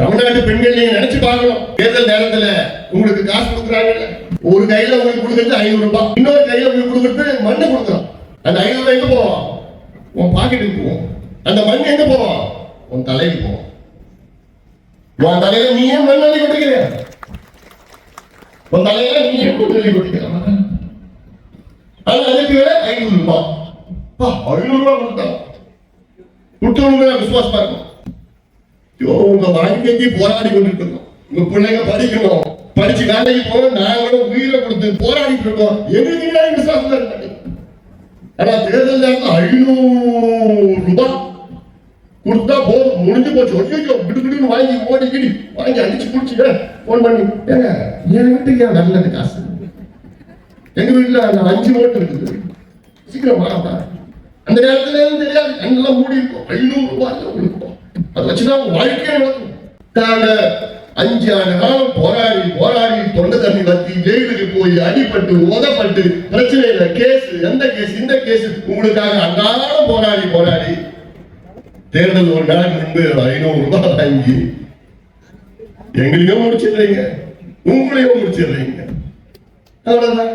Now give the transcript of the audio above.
தமிழ்நாட்டு பெண்கள் நீங்க நினைச்சு பார்க்கணும். தேர்தல் நேரத்துல உங்களுக்கு காசு கொடுக்குறாங்கல்ல. ஒரு கையில உங்களுக்கு கொடுக்கறது ஐநூறு ரூபாய். இன்னொரு கையில உங்களுக்கு கொடுக்கறது மண்ணு கொடுக்குறோம். அந்த ஐநூறு ரூபாய் எங்க போவோம்? உன் பாக்கெட்டுக்கு போவோம். அந்த மண் எங்க போவோம்? உன் தலைக்கு போவோம். உன் தலையில நீ ஏன் மண் அள்ளி கொட்டிக்கிற உன் தலையில நீ ஏன் மண் அள்ளி கொட்டிக்கிற அது அதுக்கு ஐநூறு ரூபாய். ஐநூறு ரூபாய் கொடுத்தா. கொடுத்தவங்க விசுவாசமா இருக்கும் உங்க வாழ்க்கைக்கு போராடி கொண்டிருக்கணும் உங்க பிள்ளைங்க படிக்கணும். படிச்சு வேலைக்கு போக நாங்களும் உயிரை கொடுத்து போராடிட்டு இருக்கோம். எங்களுக்கு என்ன விசுவாசம் இருக்க ஆனா தேர்தல் நேரத்தில் ஐநூறு ரூபாய் கொடுத்தா போதும். முடிஞ்சு போச்சு. ஐயோ விடு வாங்கி ஓடி கிடி வாங்கி அடிச்சு குடிச்சு போன் பண்ணி? ஏங்க என் வீட்டுக்கு ஏன் நல்லது காசு? எங்க வீட்டுல அந்த அஞ்சு ஓட்டு இருக்குது. சீக்கிரம் வாடா அந்த நேரத்துல தெரியாது. கண்ணெல்லாம் மூடி இருக்கும் ஐநூறு ரூபாய் கொடுப்போம் அதை வச்சுதான் உங்க வாழ்க்கையை நடக்கும் நாங்க அஞ்சு ஆண்டு காலம் போராடி போராடி தொண்டை தண்ணி வத்தி ஜெயிலுக்கு போய் அடிபட்டு உதப்பட்டு பிரச்சனை இல்லை கேஸ் எந்த கேஸ் இந்த கேஸ் உங்களுக்காக அன்றாடம் போராடி போராடி தேர்தல் ஒரு நாள் முன்பு ஐநூறு ரூபாய் வாங்கி எங்களையும் முடிச்சிடுறீங்க உங்களையும் முடிச்சிடுறீங்க. அவ்வளவுதான்.